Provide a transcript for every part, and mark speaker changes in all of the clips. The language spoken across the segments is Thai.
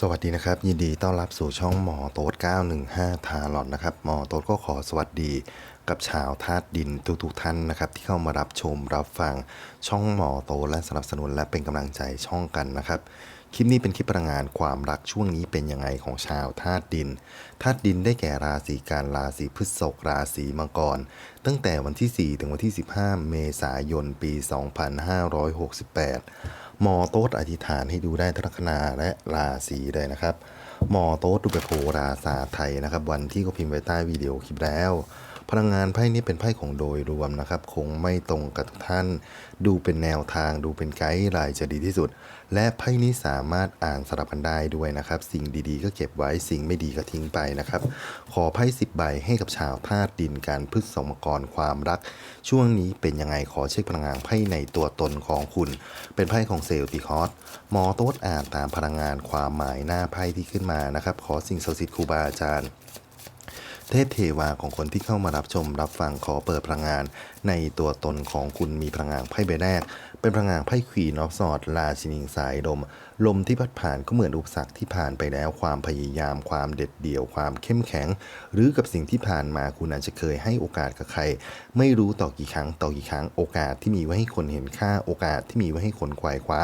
Speaker 1: สวัสดีนะครับ ยินดีต้อนรับสู่ช่องหมอโต๊ด915 ทาลอนนะครับ หมอโต๊ดก็ขอสวัสดีกับชาวธาตุดินทุกๆท่านนะครับ ที่เข้ามารับชมรับฟังช่องหมอโต๊ดและสนับสนุนและเป็นกำลังใจช่องกันนะครับ คลิปนี้เป็นคลิปพลังงานความรักช่วงนี้เป็นยังไงของชาวธาตุดินธาตุดินได้แก่ราศีกันราศีพฤษภราศีมังกร ตั้งแต่วันที่ 4 ถึงวันที่ 15 เมษายนปี 2568 หมอโต๊ดอธิษฐานให้ดูได้ทั้งลัคนาและราศีเลยนะครับ หมอโต๊ดดูไปโพราศาสตร์ไทยนะครับ วันที่เขาพิมพ์ไว้ใต้วิดีโอคลิปแล้ว พลังงานไพ่นี้เป็นไพ่ของโดยรวมนะครับ คงไม่ตรงกับทุกท่าน ดูเป็นแนวทางดูเป็นไกด์ไลน์จะดีที่สุด และไพ่นี้สามารถอ่านสลับกันได้ด้วยนะครับ สิ่งดีๆ ก็เก็บไว้สิ่งไม่ดีก็ทิ้งไปนะครับ ขอไพ่สิบใบให้กับชาวธาตุดินการพฤษภกรความรัก ช่วงนี้เป็นยังไงขอเช็คพลังงานไพ่ในตัวตนของคุณ เป็นไพ่ของเซลติคอสหมอโต๊ดอ่านตามพลังงานความหมายหน้าไพ่ที่ขึ้นมานะครับ ขอสิ่งศักดิ์สิทธิ์ครูบาอาจารย์ เทพเทวาของคนที่เข้ามารับชมรับฟังขอเปิดพลังงาน ในตัวตนของคุณมีพลังงานไพ่ใบแรก เป็นพลังงานไพ่ควีนอฟสอดราชินีสายลม ลมที่พัดผ่านก็เหมือนอุปสรรคที่ผ่านไปแล้วความพยายามความเด็ดเดี่ยวความเข้มแข็ง หรือกับสิ่งที่ผ่านมาคุณอาจจะเคยให้โอกาสกับใคร ไม่รู้ต่อกี่ครั้งต่อกี่ครั้งโอกาสที่มีไว้ให้คนเห็นค่าโอกาสที่มีไว้ให้คนควายคว้า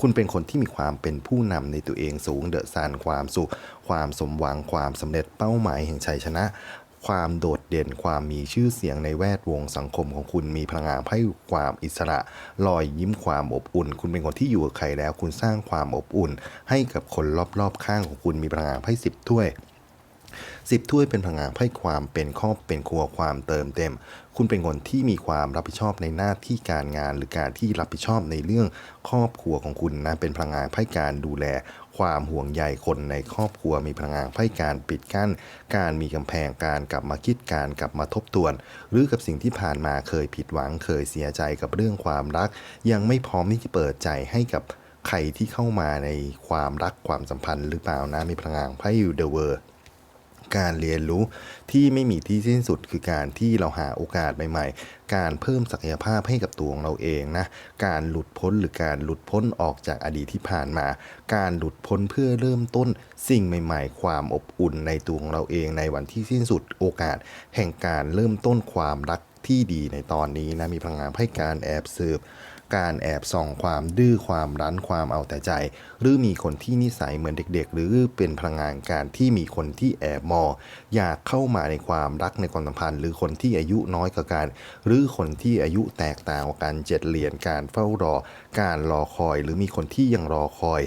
Speaker 1: คุณเป็นคนที่มีความเป็นผู้นำในตัวเองสูงเดอะซานความสุข ความสมหวังความสำเร็จเป้าหมายแห่งชัยชนะ ความโดดเด่นความมีชื่อเสียงในแวดวงสังคมของคุณมีพลังงานให้ความอิสระรอยยิ้มความอบอุ่น คุณเป็นคนที่อยู่กับใครแล้ว คุณสร้างความอบอุ่น ให้กับคนรอบๆข้างของคุณมีพลังงานให้สิบถ้วย สิบถ้วยเป็นพลังงานไพ่ความเป็นครอบเป็นครัวความเติมเต็ม คุณเป็นคนที่มีความรับผิดชอบในหน้าที่การงาน หรือการที่รับผิดชอบในเรื่องครอบครัวของคุณนะเป็นพลังงานไพ่การดูแล ความห่วงใยคนในครอบครัวมีพลังงานไพ่การปิดกั้น การมีกำแพงการกลับมาคิดการกลับมาทบทวน หรือกับสิ่งที่ผ่านมาเคยผิดหวังเคยเสียใจกับเรื่องความรัก ยังไม่พร้อมที่จะเปิดใจให้กับใครที่เข้ามาในความรักความสัมพันธ์หรือเปล่านะมีพลังงานไพ่ยูเดเวอร์ การเรียนรู้ที่ไม่มีที่สิ้นสุดคือการที่เราหาโอกาสใหม่ๆ การเพิ่มศักยภาพให้กับตัวของเราเองนะ การหลุดพ้นหรือการหลุดพ้นออกจากอดีตที่ผ่านมา การหลุดพ้นเพื่อเริ่มต้นสิ่งใหม่ ๆ ความอบอุ่นในตัวของเราเองในวันที่สิ้นสุดโอกาส แห่งการเริ่มต้นความรักที่ดีในตอนนี้นะมีพลังงานให้การแอบสืบ การแอบส่องความดื้อความรั้นความเอาแต่ใจ หรือมีคนที่นิสัยเหมือนเด็ก ๆ หรือเป็นพลังงานการที่มีคนที่แอบมองอยากเข้ามาในความรักในความสัมพันธ์ หรือคนที่อายุน้อยกว่ากัน หรือคนที่อายุแตกต่างกันเจ็ดเหรียญการเฝ้ารอ การรอคอย หรือมีคนที่ยังรอคอย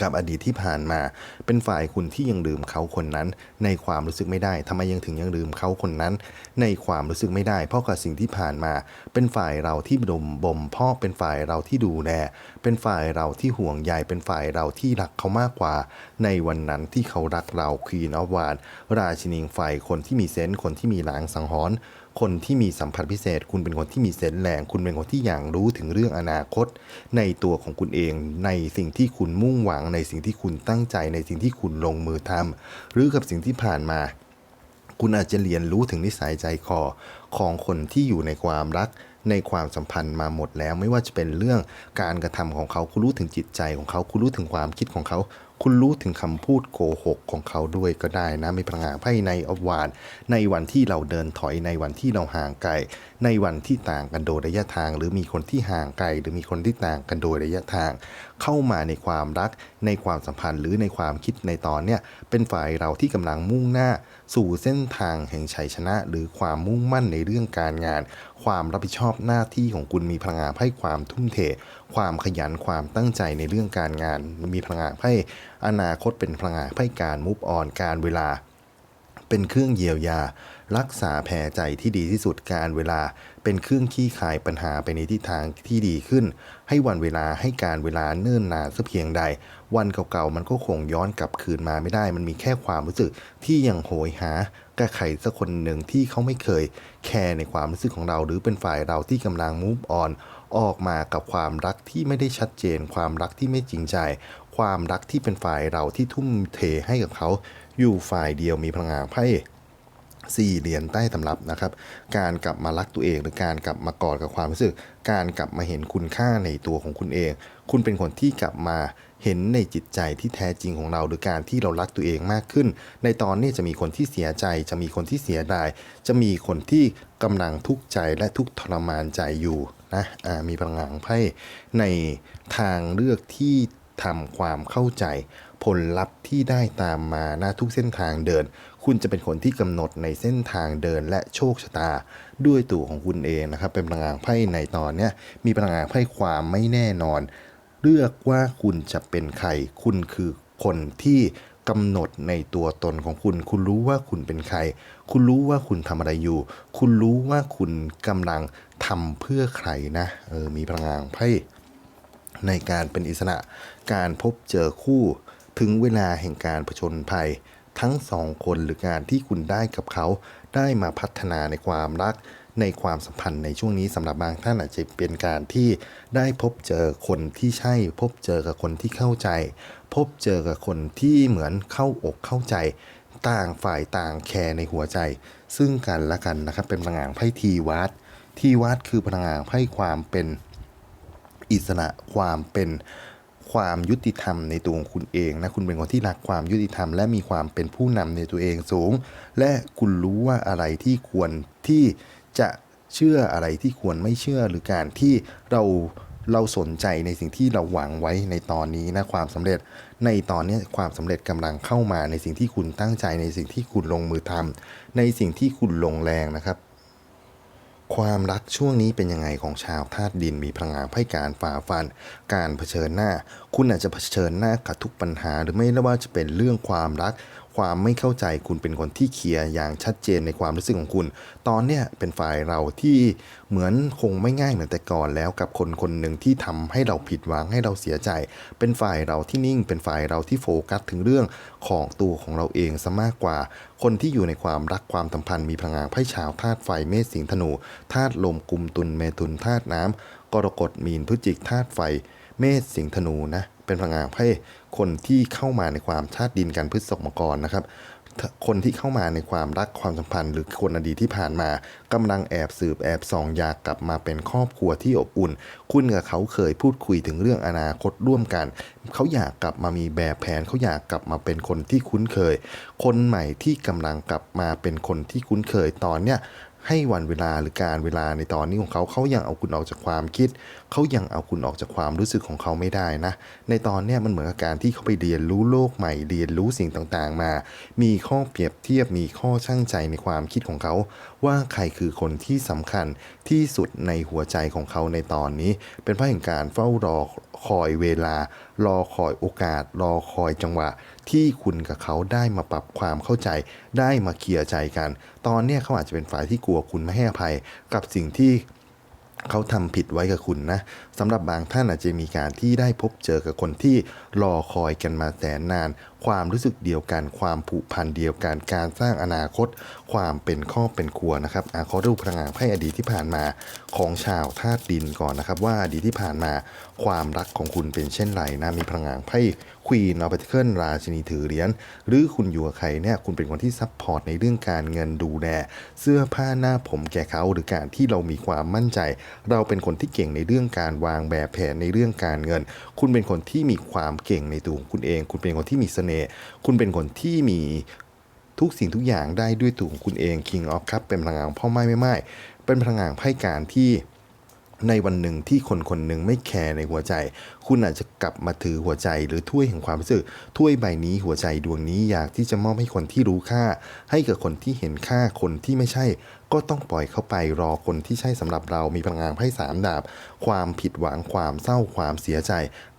Speaker 1: กับอดีตที่ผ่านมา เป็นฝ่ายคุณที่ยังลืมเขาคนนั้น ในความรู้สึกไม่ได้ทำไมยังถึงยังลืมเขาคนนั้น ในความรู้สึกไม่ได้ เพราะกับสิ่งที่ผ่านมา เป็นฝ่ายเราที่ดมบ่มเพ่อเป็นฝ่ายเราที่ดูแลเป็นฝ่ายเราที่ห่วงใยเป็นฝ่ายเราที่รักเขามากกว่า ในวันนั้นที่เขารักเราคีนอวานราชินีไฟคนที่มีเซนส์คนที่มีหลางสังหรณ์ คนที่มีสัมผัสพิเศษ คุณเป็นคนที่มีเซนส์แรง คุณเป็นคนที่อยากรู้ถึงเรื่องอนาคต ในตัวของคุณเอง ในสิ่งที่คุณมุ่งหวัง ในสิ่งที่คุณตั้งใจ ในสิ่งที่คุณลงมือทำหรือกับสิ่งที่ผ่านมา คุณอาจจะเรียนรู้ถึงนิสัยใจคอของคนที่อยู่ในความรักในความสัมพันธ์มาหมดแล้วไม่ว่าจะเป็นเรื่องการกระทำของเขา คุณรู้ถึงจิตใจของเขา คุณรู้ถึงความคิดของเขา คุณรู้ถึงคำพูดโกหกของเขาด้วยก็ได้นะมีพลังงานไพ่ในอวานในวันที่เราเดินถอยในวันที่เราห่างไกล ในวันที่ต่างกันโดยระยะทาง หรือมีคนที่ห่างไกลหรือมีคนที่ต่างกันโดยระยะทาง เข้ามาในความรัก ในความสัมพันธ์หรือในความคิดในตอนเนี้ยเป็นฝ่ายเราที่กำลังมุ่งหน้า สู่เส้นทางแห่งชัยชนะ หรือความมุ่งมั่นในเรื่องการงาน ความรับผิดชอบหน้าที่ของคุณมีพลังงานให้ความทุ่มเท ความขยันความตั้งใจในเรื่องการงาน มีพลังงานให้อนาคตเป็นพลังงานให้การมุฟออนการเวลา เป็นเครื่องเยียวยา รักษาแผลใจที่ดีที่สุดการเวลา เป็นเครื่องขี้คายปัญหาไปในทิศทางที่ดีขึ้น ให้วันเวลาให้การเวลาเนิ่นนานสักเพียงใด วันเก่าๆมันก็คงย้อนกลับคืนมาไม่ได้ มันมีแค่ความรู้สึกที่ยังโหยหากับใครสักคนหนึ่งที่เขาไม่เคย แคร์ในความรู้สึกของเรา หรือเป็นฝ่ายเราที่กำลังมูฟออนออกมากับความรักที่ไม่ได้ชัดเจน ความรักที่ไม่จริงใจ ความรักที่เป็นฝ่ายเราที่ทุ่มเทให้กับเขา อยู่ฝ่ายเดียวมีพลังงานไพ่ สี่เหรียญใต้ตำรับนะครับ การกลับมารักตัวเองหรือการกลับมากอดกับความรู้สึก การกลับมาเห็นคุณค่าในตัวของคุณเอง คุณเป็นคนที่กลับมาเห็นในจิตใจที่แท้จริงของเรา หรือการที่เรารักตัวเองมากขึ้น ในตอนนี้จะมีคนที่เสียใจ จะมีคนที่เสียดาย จะมีคนที่กำลังทุกข์ใจและทุกข์ทรมานใจอยู่นะอ่ามีพลังงานไพ่ในทางเลือกที่ทำความเข้าใจ ผลลัพธ์ที่ได้ตามมาหน้าทุกเส้นทางเดิน คุณจะเป็นคนที่กำหนดในเส้นทางเดินและโชคชะตา ด้วยตัวของคุณเองนะครับ เป็นพลังงานไพ่ในตอนเนี้ยมีพลังงานไพ่ความไม่แน่นอน เลือกว่าคุณจะเป็นใคร คุณคือคนที่กำหนดในตัวตนของคุณ คุณรู้ว่าคุณเป็นใคร คุณรู้ว่าคุณทำอะไรอยู่ คุณรู้ว่าคุณกำลังทำเพื่อใครนะเออมีพลังงานไพ่ในการเป็นอิสระ การพบเจอคู่ ถึงเวลาแห่งการผจญภัย ทั้งสองคนหรือการที่คุณได้กับเขา ได้มาพัฒนาในความรัก ในความสัมพันธ์ในช่วงนี้สำหรับบางท่านอาจจะเป็นการที่ได้พบเจอคนที่ใช่ พบเจอกับคนที่เข้าใจ พบเจอกับคนที่เหมือนเข้าอกเข้าใจ ต่างฝ่ายต่างแคร์ในหัวใจ ซึ่งกันและกันนะครับเป็นพลังงานไพ่ทีวัดทีวัดคือพลังงานไพ่ความเป็นอิสระความเป็น ความยุติธรรมในตัวของคุณเองนะคุณเป็นคนที่รักความยุติธรรม และมีความเป็นผู้นำในตัวเองสูง และคุณรู้ว่าอะไรที่ควรที่จะเชื่ออะไรที่ควรไม่เชื่อหรือการที่เราเราสนใจในสิ่งที่เราหวังไว้ในตอนนี้นะความสำเร็จ ในตอนนี้ความสำเร็จกำลังเข้ามาในสิ่งที่คุณตั้งใจในสิ่งที่คุณลงมือทำในสิ่งที่คุณลงแรงนะครับ ความรักช่วงนี้เป็นยังไงของชาวธาตุดินมีพลังงานไพ่การฝ่าฟัน การเผชิญหน้า คุณอาจจะเผชิญหน้ากับทุกปัญหา หรือไม่ว่าจะเป็นเรื่องความรัก ความไม่เข้าใจคุณเป็นคนที่เคลียร์อย่างชัดเจนในความรู้สึกของคุณ ตอนเนี้ยเป็นฝ่ายเราที่เหมือนคงไม่ง่ายเหมือนแต่ก่อนแล้วกับคนคนหนึ่งที่ทำให้เราผิดหวังให้เราเสียใจ เป็นฝ่ายเราที่นิ่ง เป็นฝ่ายเราที่โฟกัสถึงเรื่องของตัวของเราเองซะมากกว่า คนที่อยู่ในความรักความสัมพันธ์มีพลังงานไพ่ชาวธาตุไฟเมษสิงห์ธนูธาตุลมกุมตุลเมถุนธาตุน้ำกรกฎมีนพฤศจิกธาตุไฟ เมษสิงห์ธนูนะ เป็นพลังงานไพ่คนที่เข้ามาในความธาตุดินกันพฤษภมกรนะครับ คนที่เข้ามาในความรักความสัมพันธ์ หรือคนอดีตที่ผ่านมากำลังแอบสืบแอบส่องอยากกลับมาเป็นครอบครัวที่อบอุ่น คุณกับเขาเคยพูดคุยถึงเรื่องอนาคตร่วมกัน เขาอยากกลับมามีแบบแผน เขาอยากกลับมาเป็นคนที่คุ้นเคย คนใหม่ที่กำลังกลับมาเป็นคนที่คุ้นเคยตอนเนี้ย ให้วันเวลาหรือการเวลาในตอนนี้ของเขาเขายังเอาคุณออกจากความคิด เขายังเอาคุณออกจากความรู้สึกของเขาไม่ได้นะ ในตอนเนี้ยมันเหมือนกับการที่เขาไปเรียนรู้โลกใหม่เรียนรู้สิ่งต่างๆมา มีข้อเปรียบเทียบมีข้อช่างใจในความคิดของเขา ว่าใครคือคนที่สำคัญที่สุดในหัวใจของเขาในตอนนี้ เป็นเพราะแห่งการเฝ้ารอคอยเวลา รอคอยโอกาส รอคอยจังหวะ ที่คุณกับเขาได้มาปรับความเข้าใจ ได้มาเคลียร์ใจกัน ตอนเนี้ยเขาอาจจะเป็นฝ่ายที่กลัวคุณไม่ให้อภัย กับสิ่งที่เขาทำผิดไว้กับคุณนะสำหรับบางท่านอาจจะมีการที่ได้พบเจอกับคนที่รอคอยกันมาแสนนาน ความรู้สึกเดียวกัน ความผูกพันเดียวกัน การสร้างอนาคต ความเป็นครอบเป็นครัวนะครับอาขอดูพลังงานไพ่อดีตที่ผ่านมาของชาวธาตุดินก่อนนะครับ ว่าอดีตที่ผ่านมาความรักของคุณเป็นเช่นไรนะมีพลังงานไพ่ควีนออปเทิลราชินีถือเหรียญหรือคุณอยู่กับใครเนี่ยคุณเป็นคนที่ซัพพอร์ตในเรื่องการเงินดูแลเสื้อผ้าหน้าผมแก่เขาหรือการที่เรามีความมั่นใจ เราเป็นคนที่เก่งในเรื่องการวางแบบแผนในเรื่องการเงิน คุณเป็นคนที่มีความเก่งในตัวของคุณเอง คุณเป็นคนที่มีเสน่หคุณเป็นคนที่มีทุกสิ่งทุกอย่างได้ด้วยตัวของคุณเอง King of Cup เป็นพลังงานพ่อไม้ไม่ไม้เป็นพลังงานไพ่การที่ในวันหนึ่งที่คนคนหนึ่งไม่แคร์ในหัวใจ คุณอาจจะกลับมาถือหัวใจหรือถ้วยแห่งความรู้สึกถ้วยใบนี้หัวใจดวงนี้อยากที่จะมอบให้คนที่รู้ค่า ให้กับคนที่เห็นค่าคนที่ไม่ใช่ ก็ต้องปล่อยเข้าไปรอคนที่ใช่สำหรับเรามีพลังงานไพ่สามดาบ ความผิดหวังความเศร้าความเสียใจ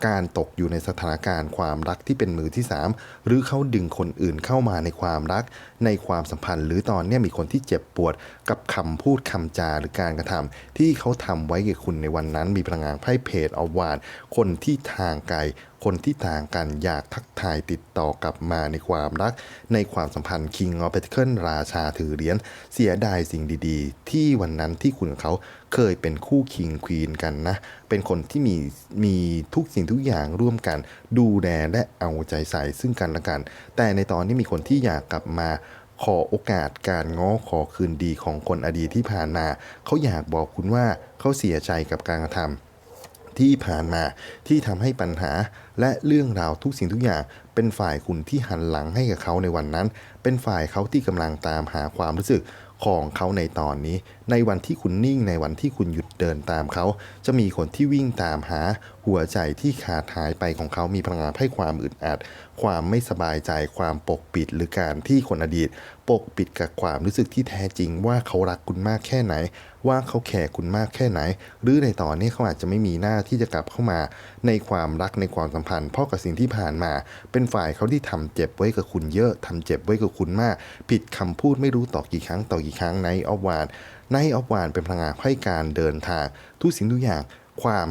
Speaker 1: การตกอยู่ในสถานการณ์ความรักที่เป็นมือที่สามหรือเขาดึงคนอื่นเข้ามาในความรัก ในความสัมพันธ์ หรือตอนนี้มีคนที่เจ็บปวดกับคำพูดคำจาหรือการกระทำที่เขาทำไว้กับคุณในวันนั้นมีพลังงานไพ่เพจอวานคนที่ทางไกล คนที่ต่างกันอยากทักทายติดต่อกลับมาในความรัก ในความสัมพันธ์ King of Pentacles ราชาถือเหรียญเสียดายสิ่งดีๆ ที่วันนั้นที่คุณกับเขาเคยเป็นคู่คิงควีนกันนะ เป็นคนที่มีมีทุกสิ่งทุกอย่างร่วมกันดูแลและเอาใจใส่ซึ่งกันและกัน แต่ในตอนนี้มีคนที่อยากกลับมาขอโอกาสการง้อขอคืนดีของคนอดีตที่ผ่านมา เขาอยากบอกคุณว่าเขาเสียใจกับการกระทำ ที่ผ่านมา ที่ทำให้ปัญหาและเรื่องราวทุกสิ่งทุกอย่าง เป็นฝ่ายคุณที่หันหลังให้กับเขาในวันนั้น เป็นฝ่ายเขาที่กำลังตามหาความรู้สึกของเขาในตอนนี้ ในวันที่คุณนิ่งในวันที่คุณหยุดเดินตามเขา จะมีคนที่วิ่งตามหา หัวใจที่ขาดหายไปของเขามีพลังงานให้ความอึดอัด ความไม่สบายใจความปกปิดหรือการที่คนอดีต ปกปิดกับความรู้สึกที่แท้จริงว่าเขารักคุณมากแค่ไหน ว่าเขาแคร์คุณมากแค่ไหน หรือในตอนนี้เขาอาจจะไม่มีหน้าที่จะกลับเข้ามา ในความรักในความสัมพันธ์เพราะกับสิ่งที่ผ่านมา เป็นฝ่ายเขาที่ทำเจ็บไว้กับคุณเยอะทำเจ็บไว้กับคุณมาก ผิดคำพูดไม่รู้ต่อกี่ครั้งต่อกี่ครั้งในออฟวานในออฟวานเป็นพลังงานให้การเดินทาง ทุกสิ่งทุกอย่างความ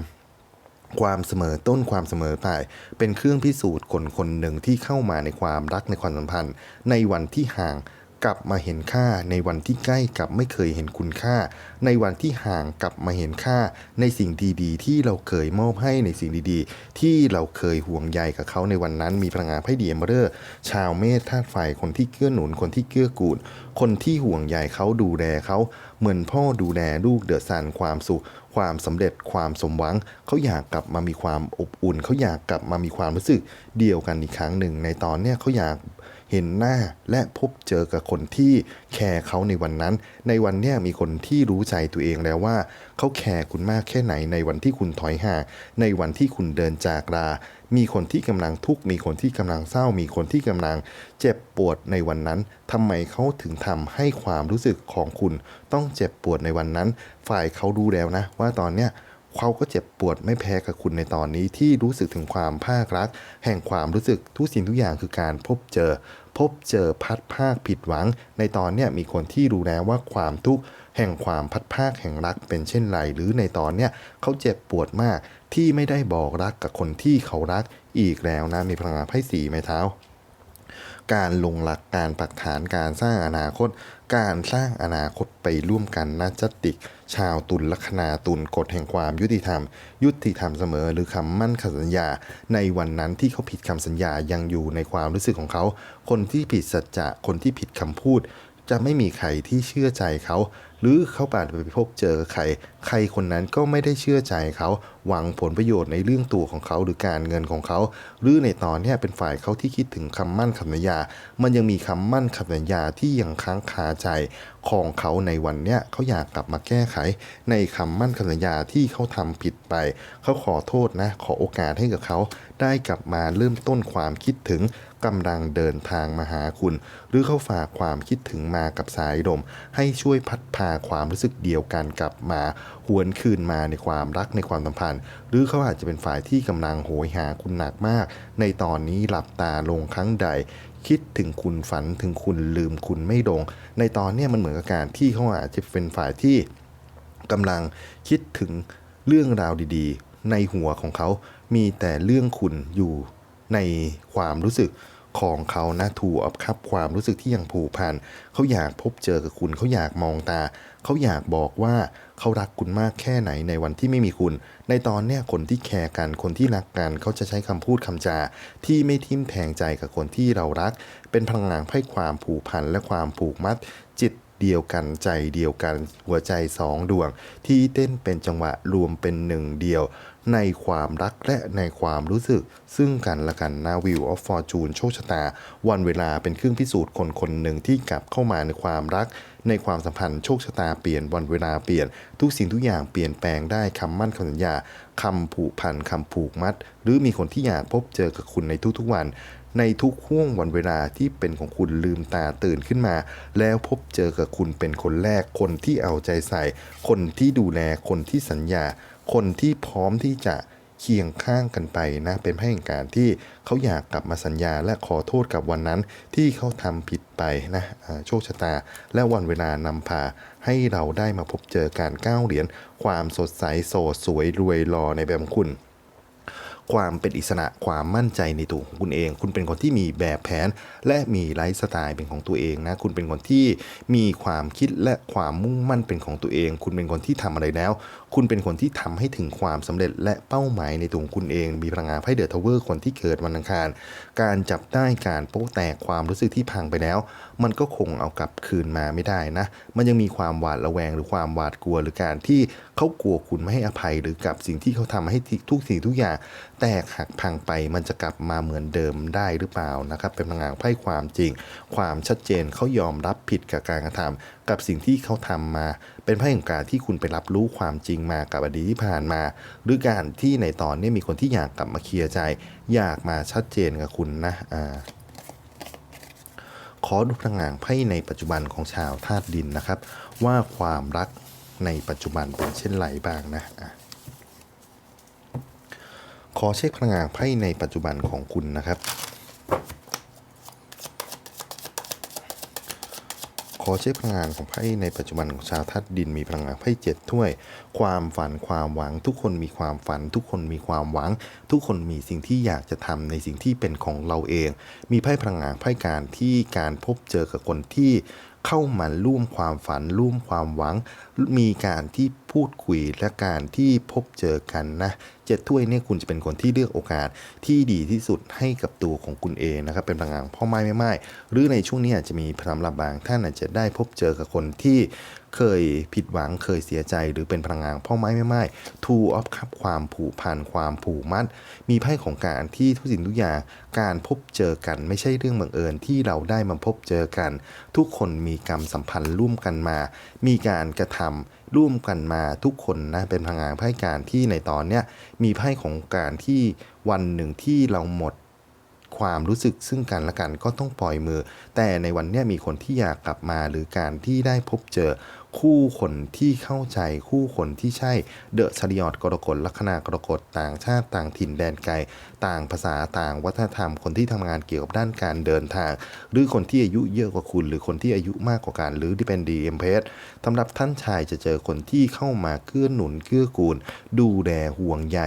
Speaker 1: ความเสมอต้นความเสมอปลายเป็นเครื่องพิสูจน์คนคนหนึ่งที่เข้ามาในความรักในความสัมพันธ์ ในวันที่ห่าง กลับมาเห็นค่าในวันที่ใกล้กับไม่เคยเห็นคุณค่า ในวันที่ห่างกลับมาเห็นค่า ในสิ่งดีๆ ที่เราเคยมอบให้ในสิ่งดีๆ ที่เราเคยห่วงใยกับเขาในวันนั้นมีพลังงานไพ่ดีเอมเบอร์ ชาวเมษธาตุไฟคนที่เกื้อหนุนคนที่เกื้อกูล คนที่ห่วงใยเขาดูแลเขาเหมือนพ่อดูแลลูกเดือดสันความสุขความสำเร็จความสมหวัง เขาอยากกลับมามีความอบอุ่น เขาอยากกลับมามีความรู้สึกเดียวกันอีกครั้งหนึ่ง ในตอนเนี้ยเขาอยาก เห็นหน้าและพบเจอกับคนที่แคร์เขาในวันนั้น ในวันเนี้ยมีคนที่รู้ใจตัวเองแล้วว่าเขาแคร์คุณมากแค่ไหนในวันที่คุณถอยห่างในวันที่คุณเดินจากลา มีคนที่กำลังทุกข์มีคนที่กำลังเศร้า มีคนที่กำลังเจ็บปวดในวันนั้นทำไมเขาถึงทำให้ความรู้สึกของคุณ ต้องเจ็บปวดในวันนั้น ฝ่ายเขาดูแล้วนะ ว่าตอนเนี้ย เขาก็เจ็บปวดไม่แพ้กับคุณในตอนนี้ที่รู้สึกถึงความภาครัก แห่งความรู้สึกทุกสิ่งทุกอย่างคือการพบเจอ พบเจอพัดภาคผิดหวัง ในตอนเนี้ยมีคนที่รู้แล้วว่าความทุกข์แห่งความพัดภาคแห่งรักเป็นเช่นไร หรือในตอนเนี้ยเขาเจ็บปวดมากที่ไม่ได้บอกรักกับคนที่เขารักอีกแล้วนะมีพลังงานไพ่สีไม้เท้า การลงหลักการปักฐานการสร้างอนาคต การสร้างอนาคตไปร่วมกันนะจติก ชาวตุลลัคนาตุลกฎแห่งความยุติธรรม ยุติธรรมเสมอหรือคำมั่นคำสัญญา ในวันนั้นที่เขาผิดคำสัญญายังอยู่ในความรู้สึกของเขา คนที่ผิดสัจจะคนที่ผิดคำพูด จะไม่มีใครที่เชื่อใจเขา หรือเขาปาดไปพบเจอใคร ใครคนนั้นก็ไม่ได้เชื่อใจเขา หวังผลประโยชน์ในเรื่องตัวของเขาหรือการเงินของเขา หรือในตอนนี้เป็นฝ่ายเขาที่คิดถึงคำมั่นคำสัญญา มันยังมีคำมั่นคำสัญญาที่ยังค้างคาใจของเขาในวันเนี้ยเขาอยากกลับมาแก้ไข ในคำมั่นคำสัญญาที่เขาทำผิดไป เขาขอโทษนะ ขอโอกาสให้กับเขา ได้กลับมาเริ่มต้นความคิดถึง กำลังเดินทางมาหาคุณ หรือเขาฝากความคิดถึงมากับสายลมให้ช่วยพัดพาความรู้สึกเดียวกันกลับมาหวนคืนมาในความรักในความสัมพันธ์ หรือเขาอาจจะเป็นฝ่ายที่กำลังโหยหาคุณหนักมาก ในตอนนี้หลับตาลงครั้งใด คิดถึงคุณฝันถึงคุณลืมคุณไม่ลง ในตอนนี้มันเหมือนกับการที่เขาอาจจะเป็นฝ่ายที่กำลังคิดถึงเรื่องราวดีๆ ในหัวของเขา มีแต่เรื่องคุณอยู่ในความรู้สึก ของเขานะถูกอับคับความรู้สึกที่ยังผูกพันเขาอยากพบเจอกับคุณเขาอยากมองตา เขาอยากบอกว่าเขารักคุณมากแค่ไหนในวันที่ไม่มีคุณ ในตอนเนี้ยคนที่แคร์กันคนที่รักกันเขาจะใช้คำพูดคำจา ที่ไม่ทิ่มแทงใจกับคนที่เรารัก เป็นพลังงานให้ความผูกพันและความผูกมัดจิตเดียวกันใจเดียวกันหัวใจสองดวง ที่เต้นเป็นจังหวะรวมเป็นหนึ่งเดียว ในความรักและในความรู้สึก ซึ่งกันและกันนาวิวออฟฟอร์จูนโชคชะตา วันเวลาเป็นเครื่องพิสูจน์คนคนหนึ่งที่กลับเข้ามาในความรัก ในความสัมพันธ์โชคชะตาเปลี่ยนวันเวลาเปลี่ยน ทุกสิ่งทุกอย่างเปลี่ยนแปลงได้คำมั่นคำสัญญาคำผูกพันคำผูกมัด หรือมีคนที่อยากพบเจอกับคุณในทุกๆวันในทุกห่วงวันเวลาที่เป็นของคุณลืมตาตื่นขึ้นมา แล้วพบเจอกับคุณเป็นคนแรกคนที่เอาใจใส่ คนที่ดูแลคนที่สัญญา คนที่พร้อมที่จะเคียงข้างกันไปนะเป็นให้แห่งการที่เขาอยากกลับมาสัญญาและขอโทษกับวันนั้นที่เขาทำผิดไปนะโชคชะตา และวันเวลานำพาให้เราได้มาพบเจอการก้าวเหรียญความสดใสโสดสวยรวยรอในแบบของคุณ ความเป็นอิสระความมั่นใจในตัวของคุณเอง คุณเป็นคนที่มีแบบแผน และมีไลฟ์สไตล์เป็นของตัวเองนะคุณเป็นคนที่มีความคิดและความมุ่งมั่นเป็นของตัวเอง คุณเป็นคนที่ทำอะไรแล้ว คุณเป็นคนที่ทำให้ถึงความสำเร็จและเป้าหมายในตัวของคุณเอง มีพลังงานไพ่เดอะทาวเวอร์คนที่เกิดวันอังคาร การจับได้การโป๊ะแตกความรู้สึกที่พังไปแล้วมันก็คงเอากลับคืนมาไม่ได้นะ มันยังมีความหวาดระแวงหรือความหวาดกลัวหรือการที่เขากลัวคุณไม่ให้อภัยหรือกับสิ่งที่เขาทำให้ทุกสิ่งทุกอย่าง แตกหักพังไปมันจะกลับมาเหมือนเดิมได้หรือเปล่านะครับ เป็นพลังงานไพ่ความจริง ความชัดเจนเขายอมรับผิดกับการกระทำกับสิ่งที่เขาทำมา เป็นไพ่ของการที่คุณไปรับรู้ความจริงมากับอดีตที่ผ่านมา หรือการที่ในตอนนี้มีคนที่อยากกลับมาเคลียร์ใจ อยากมาชัดเจนกับคุณนะอ่า ขอดูพลังงานไพ่ในปัจจุบันของชาวธาตุดินนะครับ ว่าความรักในปัจจุบันเป็นเช่นไรบ้างนะะขอเช็คพลังงานไพ่ในปัจจุบันของคุณนะครับ ขอเช็คพลังงานของไพ่ในปัจจุบันของชาวธาตุดินมีพลังงานไพ่เจ็ดถ้วย ความฝันความหวัง ทุกคนมีความฝัน ทุกคนมีความหวัง ทุกคนมีสิ่งที่อยากจะทำในสิ่งที่เป็นของเราเอง มีไพ่พลังงานไพ่การที่การพบเจอกับคนที่เข้ามาร่วมความฝันร่วมความหวัง มีการที่พูดคุยและการที่พบเจอกันนะเจ็ดถ้วยเนี่ยคุณจะเป็นคนที่เลือกโอกาสที่ดีที่สุดให้กับตัวของคุณเองนะครับเป็นพลังงานพ่อไม้ไม่ไม้หรือในช่วงนี้อาจจะมีสำหรับบางท่านอาจจะได้พบเจอกับคนที่เคยผิดหวังเคยเสียใจหรือเป็นพลังงานพ่อไม้ไม่ไม้ทูออฟคัพความผูกพันความผูกมัด มีไพ่ของการที่ทุกสิ่งทุกอย่างการพบเจอกันไม่ใช่เรื่องบังเอิญที่เราได้มาพบเจอกัน ทุกคนมีกรรมสัมพันธ์ร่วมกันมา มีการกระทำร่วมกันมาทุกคนนะเป็นพลังงานไพ่การที่ในตอนเนี้ยมีไพ่ของการที่วันหนึ่งที่เราหมดความรู้สึกซึ่งกันและกันก็ต้องปล่อยมือ แต่ในวันนี้มีคนที่อยากกลับมาหรือการที่ได้พบเจอ คู่คนที่เข้าใจคู่คนที่ใช่เดอะชริยอดกรกฎลัคนากรกฎต่างชาติต่างถิ่นแดนไกล ต่างภาษาต่างวัฒนธรรมคนที่ทำงานเกี่ยวกับด้านการเดินทาง หรือคนที่อายุเยอะกว่าคุณ หรือคนที่อายุมากกว่ากันหรือที่เป็นดีเอ็มเพสสำหรับท่านชายจะเจอคนที่เข้ามาเกื้อหนุนเกื้อกูล ดูแลห่วงใย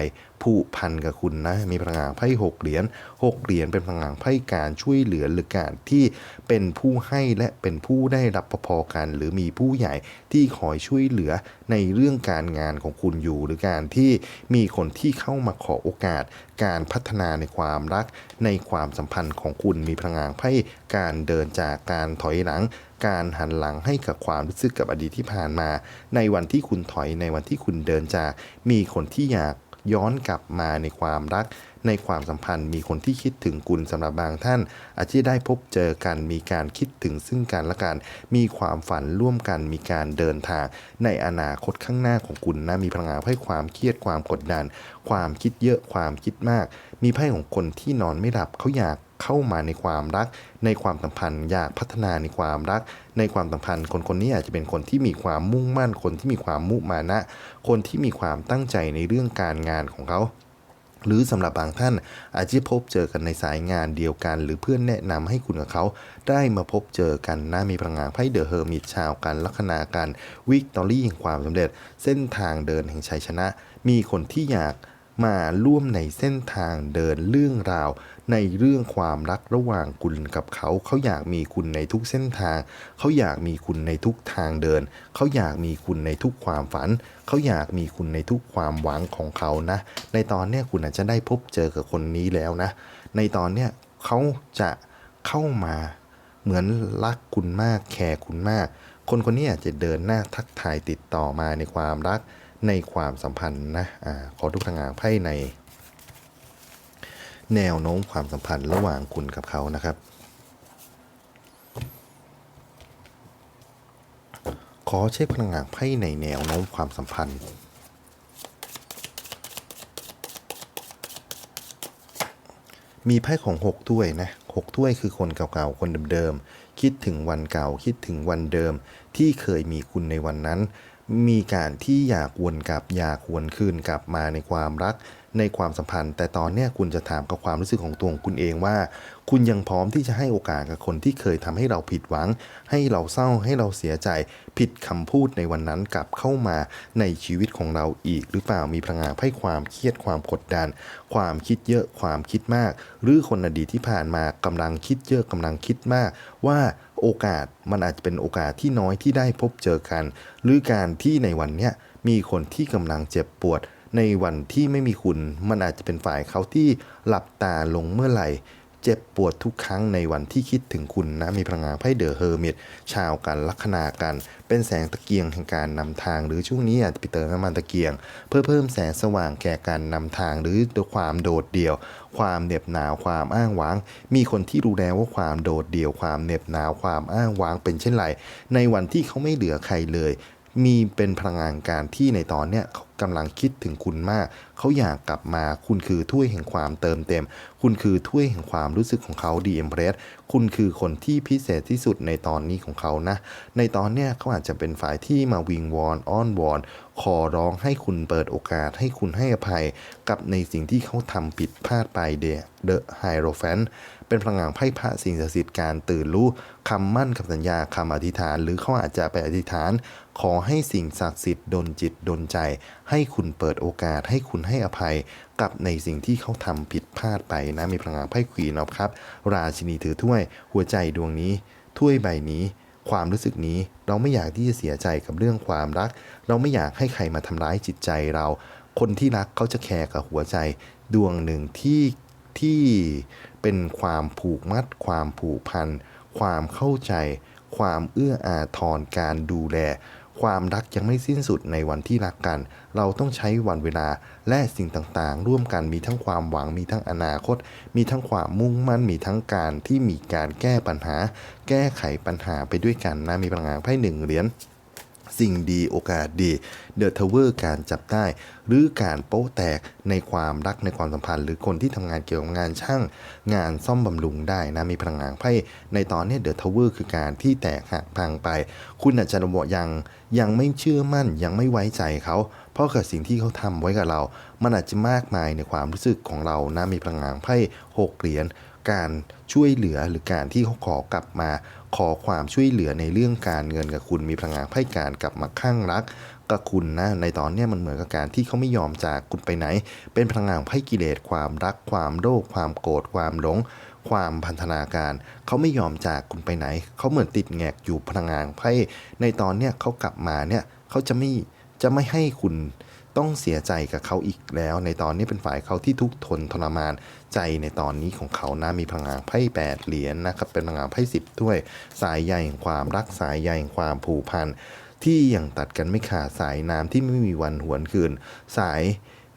Speaker 1: ผูกพันกับคุณนะ มีพลังงานไพ่หกเหรียญหกเหรียญเป็นพลังงานไพ่การช่วยเหลือหรือการที่เป็นผู้ให้และเป็นผู้ได้รับพอๆกัน หรือมีผู้ใหญ่ที่คอยช่วยเหลือในเรื่องการงานของคุณอยู่ หรือการที่มีคนที่เข้ามาขอโอกาส การพัฒนาในความรัก ในความสัมพันธ์ของคุณมีพลังงานไพ่การเดินจากการถอยหลังการหันหลังให้กับความรู้สึกกับอดีตที่ผ่านมา ในวันที่คุณถอยในวันที่คุณเดินจาก มีคนที่อยาก ย้อนกลับมาในความรัก ในความสัมพันธ์มีคนที่คิดถึงคุณสำหรับบางท่าน อาจจะได้พบเจอกันมีการคิดถึงซึ่งกันและกัน มีความฝันร่วมกันมีการเดินทาง ในอนาคตข้างหน้าของคุณนะมีพลังงานให้ความเครียดความกดดัน ความคิดเยอะความคิดมาก มีไพ่ของคนที่นอนไม่หลับเขาอยากเข้ามาในความรัก ในความสัมพันธ์อยากพัฒนาในความรัก ในความสัมพันธ์ คนคนนี้อาจจะเป็นคนที่มีความมุ่งมั่นคนที่มีความมุมานะ คนที่มีความตั้งใจในเรื่องการงานของเขา หรือสำหรับบางท่านอาจจะพบเจอกันในสายงานเดียวกัน หรือเพื่อนแนะนำให้คุณกับเขา ได้มาพบเจอกันนะมีพลังงานไพ่เดอะเฮอร์มิตชาวกันลัคนากันวิกตอรี่แห่งความสำเร็จ เส้นทางเดินแห่งชัยชนะ มีคนที่อยากมาร่วมในเส้นทางเดินเรื่องราว ในเรื่องความรักระหว่างคุณกับเขา เขาอยากมีคุณในทุกเส้นทาง เขาอยากมีคุณในทุกทางเดิน เขาอยากมีคุณในทุกความฝัน เขาอยากมีคุณในทุกความหวังของเขานะ ในตอนเนี้ยคุณอาจจะได้พบเจอกับคนนี้แล้วนะ ในตอนเนี้ยเขาจะเข้ามาเหมือนรักคุณมากแคร์คุณมาก คนคนนี้อาจจะเดินหน้าทักทายติดต่อมาในความรักในความสัมพันธ์นะอาขอทุกทางงานไพ่ใน แนวโน้มความสัมพันธ์ระหว่างคุณกับเขานะครับ ขอเช็คพลังงานไพ่ในแนวโน้มความสัมพันธ์มีไพ่ของหกถ้วยนะหกถ้วยคือคนเก่าๆ คนเดิมๆ คิดถึงวันเก่า คิดถึงวันเดิม ที่เคยมีคุณในวันนั้น มีการที่อยากวนกลับ อยากวนคืนกลับมาในความรัก ในความสัมพันธ์ แต่ตอนเนี้ยคุณจะถามกับความรู้สึกของตัวของคุณเองว่า คุณยังพร้อมที่จะให้โอกาสกับคนที่เคยทำให้เราผิดหวัง ให้เราเศร้าให้เราเสียใจ ผิดคำพูดในวันนั้นกลับเข้ามาในชีวิตของเราอีก หรือเปล่ามีพลังงานให้ความเครียดความกดดัน ความคิดเยอะความคิดมาก หรือคนอดีตที่ผ่านมากำลังคิดเยอะกำลังคิดมาก ว่าโอกาสมันอาจจะเป็นโอกาสที่น้อยที่ได้พบเจอกัน หรือการที่ในวันเนี้ยมีคนที่กำลังเจ็บปวด ในวันที่ไม่มีคุณ มันอาจจะเป็นฝ่ายเขาที่หลับตาลงเมื่อไหร่ เจ็บปวดทุกครั้งในวันที่คิดถึงคุณนะ มีพลังงานไพ่เดอะเฮอร์มิตชาวกันลัคนากัน เป็นแสงตะเกียงแห่งการนำทาง หรือช่วงนี้อาจจะไปเติมน้ำมันตะเกียง เพื่อเพิ่มแสงสว่างแก่การนำทาง หรือความโดดเดี่ยว ความเหน็บหนาวความอ้างว้าง มีคนที่รู้แล้วว่าความโดดเดี่ยว ความเหน็บหนาวความอ้างว้างเป็นเช่นไร ในวันที่เขาไม่เหลือใครเลย มีเป็นพลังงานการที่ในตอนเนี้ยเขากำลังคิดถึงคุณมาก เขาอยากกลับมาคุณคือถ้วยแห่งความเติมเต็ม คุณคือถ้วยแห่งความรู้สึกของเขาดีเอ็มเพรสคุณคือคนที่พิเศษที่สุดในตอนนี้ของเขานะ ในตอนเนี้ยเขาอาจจะเป็นฝ่ายที่มาวิงวอนอ้อนวอน ขอร้องให้คุณเปิดโอกาสให้คุณให้อภัย กับในสิ่งที่เขาทำผิดพลาดไปเดเดอะไฮโรแฟนเป็นพลังงานไพ่พระสิ่งศักดิ์สิทธิ์การตื่นรู้คำมั่นคำสัญญาคำอธิษฐาน หรือเขาอาจจะไปอธิษฐาน ขอให้สิ่งศักดิ์สิทธิ์ดลจิตดลใจ ให้คุณเปิดโอกาสให้คุณให้อภัยกับในสิ่งที่เขาทำผิดพลาดไปนะมีพลังงานไพ่ควีนอครับ ราชินีถือถ้วย หัวใจดวงนี้ ถ้วยใบนี้ ความรู้สึกนี้เราไม่อยากที่จะเสียใจกับเรื่องความรัก เราไม่อยากให้ใครมาทำร้ายจิตใจเรา คนที่รักเขาจะแคร์กับหัวใจ ดวงหนึ่งที่ที่เป็นความผูกมัด ความผูกพัน ความเข้าใจ ความเอื้ออาทรการดูแล ความรักยังไม่สิ้นสุดในวันที่รักกัน เราต้องใช้วันเวลาและสิ่งต่างๆ ร่วมกันมีทั้งความหวังมีทั้งอนาคต มีทั้งความมุ่งมั่นมีทั้งการที่มีการแก้ปัญหา แก้ไขปัญหาไปด้วยกันนะมีพลังงานไพ่หนึ่งเหรียญ สิ่งดีโอกาสดีเดอะทาวเวอร์การจับได้ หรือการโป๊ะแตกในความรักในความสัมพันธ์ หรือคนที่ทำงานเกี่ยวกับงานช่าง งานซ่อมบำรุงได้นะ มีพลังงานไพ่ในตอนนี้เดอะทาวเวอร์คือการที่แตกหักพังไป คุณอาจจะบอกยังยังไม่เชื่อมั่นยังไม่ไว้ใจเขา เพราะกับสิ่งที่เขาทำไว้กับเรา มันอาจจะมากมายในความรู้สึกของเรานะมีพลังงานไพ่หกเหรียญ การช่วยเหลือหรือการที่เขาขอกลับมาขอความช่วยเหลือในเรื่องการเงินกับคุณมีพลังงานไพ่การกลับมาข้างรักกับคุณนะในตอนนี้มันเหมือนกับการที่เขาไม่ยอมจากคุณไปไหน เป็นพลังงานไพ่กิเลสความรัก ความโลภความโกรธความหลง ความพันธนาการ เขาไม่ยอมจากคุณไปไหน เขาเหมือนติดแงกอยู่พลังงานไพ่ในตอนเนี้ยเขากลับมาเนี่ยเขาจะไม่จะไม่ให้คุณต้องเสียใจกับเขาอีกแล้ว ในตอนนี้เป็นฝ่ายเขาที่ทุกข์ทนทรมาน ใจในตอนนี้ของเขานะมีพลังงานไพ่แปดเหรียญนะครับเป็นพลังงานไพ่สิบด้วยสายใยแห่งความรักสายใยแห่งความผูกพันที่ยังตัดกันไม่ขาดสายน้ำที่ไม่มีวันหวนคืน สาย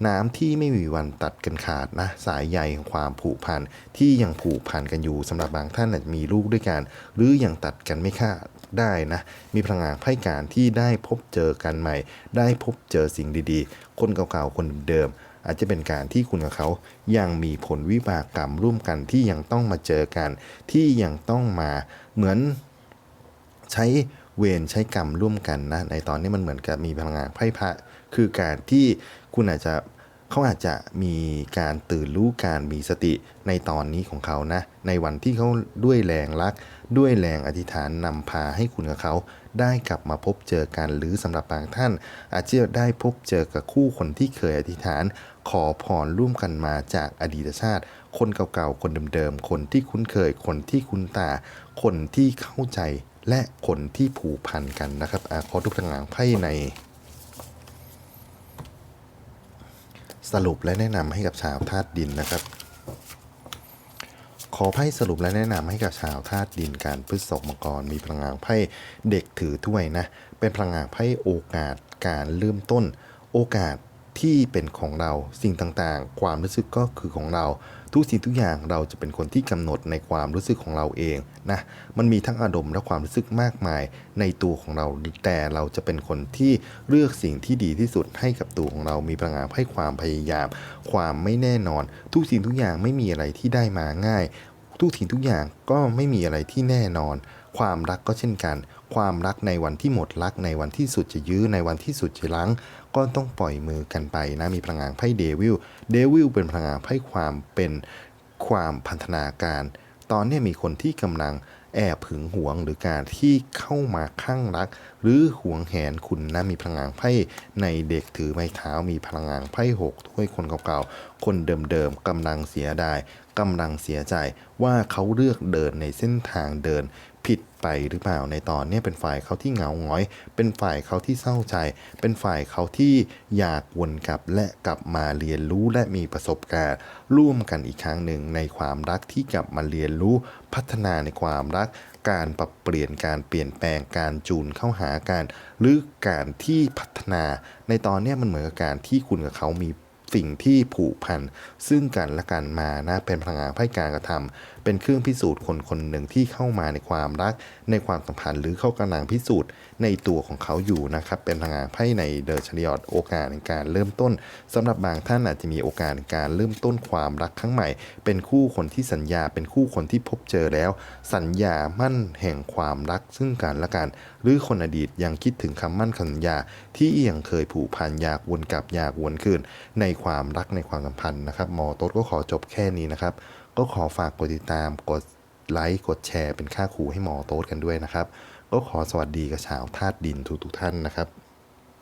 Speaker 1: น้ำที่ไม่มีวันตัดกันขาดนะ สายใยแห่งความผูกพันที่ยังผูกพันกันอยู่สำหรับบางท่านอาจจะมีลูกด้วยกัน หรือยังตัดกันไม่ขาดได้นะ มีพลังงานไพ่การที่ได้พบเจอกันใหม่ ได้พบเจอสิ่งดีๆ คนเก่าๆ คนเดิมๆ อาจจะเป็นการที่คุณกับเขายังมีผลวิบากกรรมร่วมกันที่ยังต้องมาเจอกัน ที่ยังต้องมาเหมือนใช้เวรใช้กรรมร่วมกันนะในตอนนี้มันเหมือนกับมีพลังงานไพ่พระคือการที่คุณอาจจะเขาอาจจะมีการตื่นรู้การมีสติในตอนนี้ของเขานะ ในวันที่เขาด้วยแรงรัก ด้วยแรงอธิษฐานนำพาให้คุณกับเขา ได้กลับมาพบเจอกันหรือสำหรับบางท่าน อาจจะได้พบเจอกับคู่คนที่เคยอธิษฐาน ขอพรร่วมกันมาจากอดีตชาติ คนเก่าๆ คนเดิมๆ คนที่คุ้นเคย คนที่คุ้นตา คนที่เข้าใจและคนที่ผูกพันกันนะครับอาขอทุกพลังงานไพ่ใน สรุปและแนะนำให้กับชาวธาตุดินนะครับขอไพ่สรุปและแนะนำให้กับชาวธาตุดินการพฤษภมังกรมีพลังงานไพ่เด็กถือถ้วยนะ เป็นพลังงานไพ่โอกาสการเริ่มต้น โอกาส ที่เป็นของเราสิ่งต่างๆ ความรู้สึกก็คือของเรา ทุกสิ่งทุกอย่างเราจะเป็นคนที่กำหนดในความรู้สึกของเราเองนะมันมีทั้งอารมณ์และความรู้สึกมากมายในตัวของเรา แต่เราจะเป็นคนที่เลือกสิ่งที่ดีที่สุดให้กับตัวของเรา มีพลังงานให้ความพยายาม ความไม่แน่นอน ทุกสิ่งทุกอย่างไม่มีอะไรที่ได้มาง่าย ทุกสิ่งทุกอย่างก็ไม่มีอะไรที่แน่นอน ความรักก็เช่นกัน ความรักในวันที่หมดรักในวันที่สุดจะยื้อในวันที่สุดจะลังก็ต้องปล่อยมือกันไปนะมีพลังงานไพ่เดวิลเดวิลเป็นพลังงานไพ่ความเป็นความพันธนาการ ตอนนี้มีคนที่กำลังแอบหึงหวงหรือการที่เข้ามาข้างรัก หรือหวงแหนคุณนะมีพลังงานไพ่ในเด็กถือไม้เท้ามีพลังงานไพ่หกถ้วยคนเก่าๆคนเดิมๆกำลังเสียดายกำลังเสียใจว่าเขาเลือกเดินในเส้นทางเดิน ไปหรือเปล่าในตอนนี้เป็นฝ่ายเขาที่เหงาหงอย เป็นฝ่ายเขาที่เศร้าใจ เป็นฝ่ายเขาที่อยากวนกลับและกลับมาเรียนรู้และมีประสบการณ์ ร่วมกันอีกครั้งหนึ่งในความรักที่กลับมาเรียนรู้พัฒนาในความรัก การปรับเปลี่ยนการเปลี่ยนแปลงการจูนเข้าหากันหรือการที่พัฒนา ในตอนนี้มันเหมือนกับการที่คุณกับเขามีสิ่งที่ผูกพันซึ่งกันและกันมานะเป็นพลังงานไพ่การกระทำเป็นเครื่องพิสูจน์คนคนหนึ่งที่เข้ามาในความรัก ในความสัมพันธ์หรือเข้ากำลังพิสูจน์ในตัวของเขาอยู่นะครับ เป็นพลังานไพ่ในเดอร์ชริออดโอกาสในการเริ่มต้นสำหรับบางท่านอาจจะมีโอกาสในการเริ่มต้นความรักครั้งใหม่ เป็นคู่คนที่สัญญา เป็นคู่คนที่พบเจอแล้ว สัญญามั่นแห่งความรักซึ่งกันและกัน หรือคนอดีตยังคิดถึงคำมั่นสัญญา ที่ยังเคยผูกพันอยากวนกลับอยากวนคืนในความรักในความสัมพันธ์นะครับหมอต๊ดก็ขอจบแค่นี้นะครับ ก็ขอฝากกดติดตามกดไลค์กดแชร์เป็นค่าครูให้หมอโต๊ดกันด้วยนะครับ ก็ขอสวัสดีกับชาวธาตุดินทุกๆท่านนะครับ